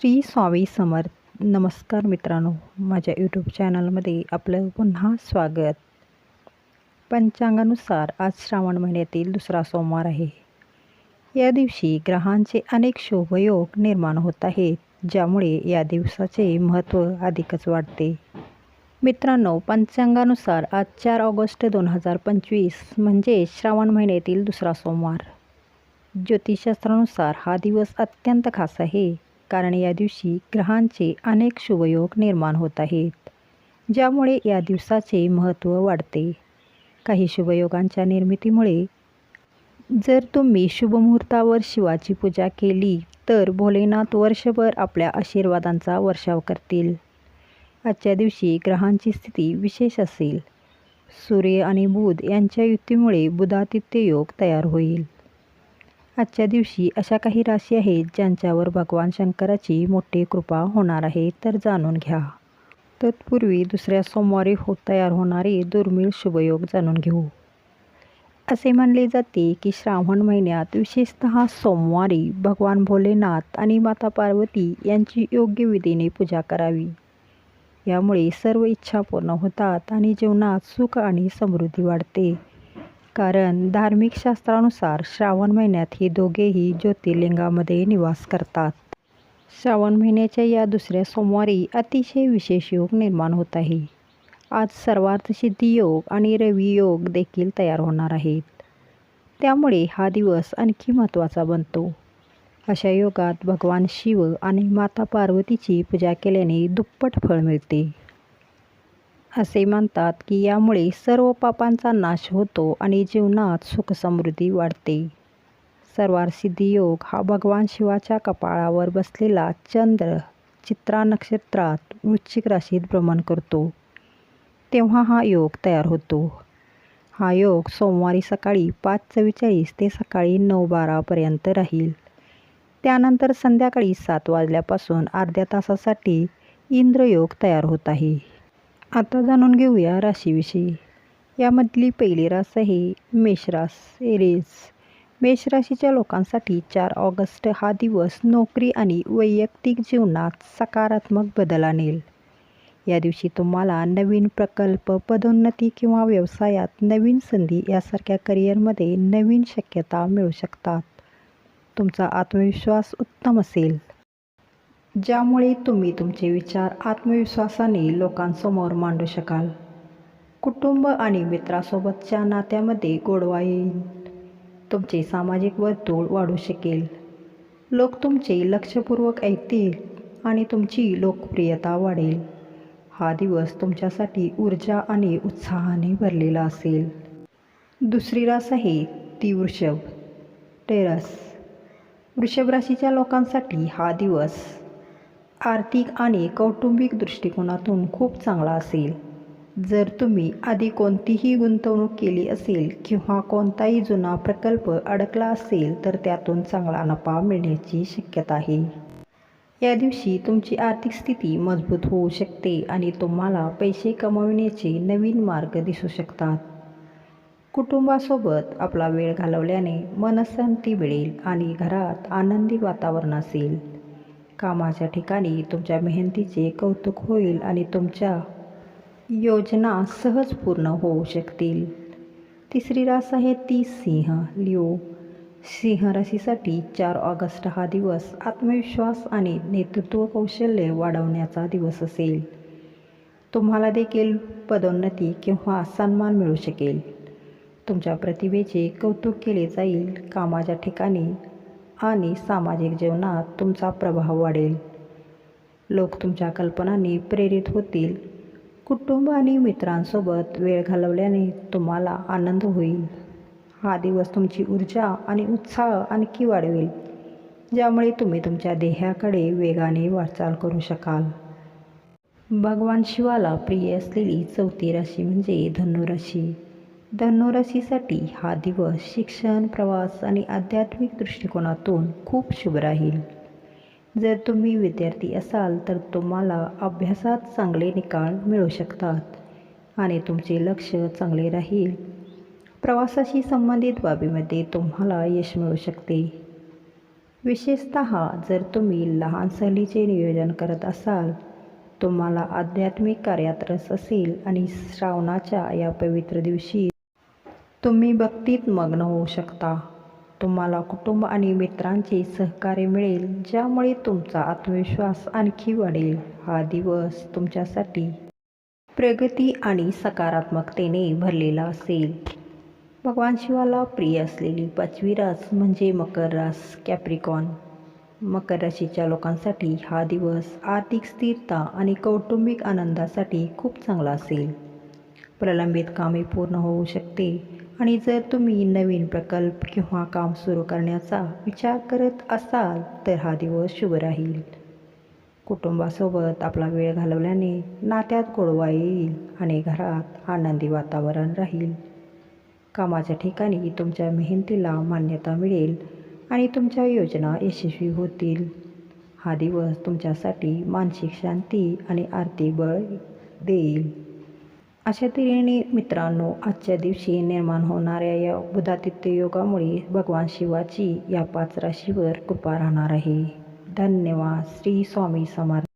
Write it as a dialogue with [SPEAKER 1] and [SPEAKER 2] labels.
[SPEAKER 1] श्री स्वामी समर्थ. नमस्कार मित्रांनो माझ्या यूट्यूब चॅनलमध्ये आपलं पुन्हा स्वागत. पंचांगानुसार आज श्रावण महिन्यातील दुसरा सोमवार आहे. या दिवशी ग्रहांचे अनेक शुभयोग निर्माण होत आहेत ज्यामुळे या दिवसाचे महत्त्व अधिकच वाढते. मित्रांनो पंचांगानुसार आज चार ऑगस्ट दोन हजार पंचवीस म्हणजे श्रावण महिन्यातील दुसरा सोमवार. ज्योतिषशास्त्रानुसार हा दिवस अत्यंत खास आहे. कारण या दिवशी ग्रहांचे अनेक शुभयोग निर्माण होत आहेत ज्यामुळे या दिवसाचे महत्त्व वाढते. काही शुभयोगांच्या निर्मितीमुळे जर तुम्ही शुभमुहूर्तावर शिवाची पूजा केली तर भोलेनाथ वर्षभर आपल्या आशीर्वादांचा वर्षाव करतील. आजच्या दिवशी ग्रहांची स्थिती विशेष असेल. सूर्य आणि बुध यांच्या युतीमुळे बुधातिथ्य योग तयार होईल. आजच्या दिवशी अशा काही राशी आहेत ज्यांच्यावर भगवान शंकराची मोठी कृपा होणार आहे तर जाणून घ्या. तत्पूर्वी दुसऱ्या सोमवारी हो तयार होणारे दुर्मिळ शुभयोग जाणून घेऊ. असे मानले जाते की श्रावण महिन्यात विशेषत सोमवारी भगवान भोलेनाथ आणि माता पार्वती यांची योग्य विधीने पूजा करावी. यामुळे सर्व इच्छा पूर्ण होतात आणि जीवनात सुख आणि समृद्धी वाढते. कारण धार्मिक शास्त्रानुसार श्रावण महिन्यात ही दोघेही ज्योतिर्लिंगामध्ये निवास करतात. श्रावण महिन्याच्या या दुसऱ्या सोमवारी अतिशय विशेष योग निर्माण होत आहे. आज सर्वार्थ सिद्धी योग आणि रवी योग देखील तयार होणार आहेत. त्यामुळे हा दिवस आणखी महत्त्वाचा बनतो. अशा योगात भगवान शिव आणि माता पार्वतीची पूजा केल्याने दुप्पट फळ मिळते. असे मानतात की यामुळे सर्व पापांचा नाश होतो आणि जीवनात सुखसमृद्धी वाढते. सर्वारसिद्धी योग हा भगवान शिवाच्या कपाळावर बसलेला चंद्र चित्रा नक्षत्रात वृश्चिक राशीत भ्रमण करतो. तेव्हा हा योग तयार होतो. हा योग सोमवारी सकाळी पाच चव्वेचाळीस ते सकाळी नऊ बारापर्यंत राहील. त्यानंतर संध्याकाळी सात वाजल्यापासून अर्ध्या तासासाठी इंद्रयोग तयार होत आहे. आता जाणून घेऊया राशीविषयी. यामधली पहिली रास आहे मेषरास एरेज. मेष राशीच्या लोकांसाठी चार ऑगस्ट हा दिवस नोकरी आणि वैयक्तिक जीवनात सकारात्मक बदल आणेल. या दिवशी तुम्हाला नवीन प्रकल्प पदोन्नती किंवा व्यवसायात नवीन संधी यासारख्या करिअरमध्ये नवीन शक्यता मिळू शकतात. तुमचा आत्मविश्वास उत्तम असेल. ज्यामुळे तुम्ही तुमचे विचार आत्मविश्वासाने लोकांसमोर मांडू शकाल. कुटुंब आणि मित्रासोबतच्या नात्यामध्ये गोडवा येईल. तुमचे सामाजिक वर्तुळ वाढू शकेल. लोक तुमचे लक्षपूर्वक ऐकतील आणि तुमची लोकप्रियता वाढेल. हा दिवस तुमच्यासाठी ऊर्जा आणि उत्साहाने भरलेला असेल. दुसरी रास आहे ती वृषभ टेरस. वृषभ राशीच्या लोकांसाठी हा दिवस आर्थिक आणि कौटुंबिक दृष्टिकोनातून खूप चांगला असेल. जर तुम्ही आधी कोणतीही गुंतवणूक केली असेल किंवा कोणताही जुना प्रकल्प अडकला असेल तर त्यातून चांगला नफा मिळण्याची शक्यता आहे. या दिवशी तुमची आर्थिक स्थिती मजबूत होऊ शकते आणि तुम्हाला पैसे कमविण्याचे नवीन मार्ग दिसू शकतात. कुटुंबासोबत आपला वेळ घालवल्याने मनशांती मिळेल आणि घरात आनंदी वातावरण असेल. कामाच्या ठिकाणी तुमच्या मेहनतीचे कौतुक होईल आणि तुमच्या योजना सहज पूर्ण होऊ शकतील. तिसरी रास आहे ती सिंह लिओ. सिंह राशीसाठी चार ऑगस्ट हा दिवस आत्मविश्वास आणि नेतृत्व कौशल्य वाढवण्याचा दिवस असेल. तुम्हाला देखील पदोन्नती किंवा सन्मान मिळू शकेल. तुमच्या प्रतिभेचे कौतुक केले जाईल. कामाच्या ठिकाणी आणि सामाजिक जीवनात तुमचा प्रभाव वाढेल. लोक तुमच्या कल्पनांनी प्रेरित होतील. कुटुंब आणि मित्रांसोबत वेळ घालवल्याने तुम्हाला आनंद होईल. हा दिवस तुमची ऊर्जा आणि उत्साह आणखी वाढवेल ज्यामुळे तुम्ही तुमच्या देहाकडे वेगाने वाटचाल करू शकाल. भगवान शिवाला प्रिय असलेली चौथी राशी म्हणजे धनुराशी. धनुराशीसाठी हा दिवस शिक्षण प्रवास आणि आध्यात्मिक दृष्टिकोनातून खूप शुभ राहील. जर तुम्ही विद्यार्थी असाल तर तुम्हाला अभ्यासात चांगले निकाल मिळू शकतात आणि तुमचे लक्ष चांगले राहील. प्रवासाशी संबंधित बाबीमध्ये तुम्हाला यश मिळू शकते. विशेषत जर तुम्ही लहान सहलीचे नियोजन करत असाल तुम्हाला आध्यात्मिक कार्यात रस असेल आणि श्रावणाच्या या पवित्र दिवशी तुम्ही भक्तीत मग्न होऊ शकता. तुम्हाला कुटुंब आणि मित्रांचे सहकार्य मिळेल ज्यामुळे तुमचा आत्मविश्वास आणखी वाढेल. हा दिवस तुमच्यासाठी प्रगती आणि सकारात्मकतेने भरलेला असेल. भगवान शिवाला प्रिय असलेली पाचवी रास म्हणजे मकर रास कॅप्रिकॉन मकर राशीच्या लोकांसाठी हा दिवस आर्थिक स्थिरता आणि कौटुंबिक आनंदासाठी खूप चांगला असेल. प्रलंबित कामे पूर्ण होऊ शकते. आणि जर तुम्ही नवीन प्रकल्प किंवा काम सुरू करण्याचा विचार करत असाल तर हा दिवस शुभ राहील. कुटुंबासोबत आपला वेळ घालवल्याने नात्यात गोडवा येईल आणि घरात आनंदी वातावरण राहील. कामाच्या ठिकाणी तुमच्या मेहनतीला मान्यता मिळेल आणि तुमच्या योजना यशस्वी होतील. हा दिवस तुमच्यासाठी मानसिक शांती आणि आर्थिक बळ देईल. अशा तऱ्हेने मित्रांनो आजच्या दिवशी निर्माण होणाऱ्या या बुधातिथ्य योगामुळे भगवान शिवाची या पाच राशीवर कृपा राहणार आहे. धन्यवाद. श्री स्वामी समर्थ.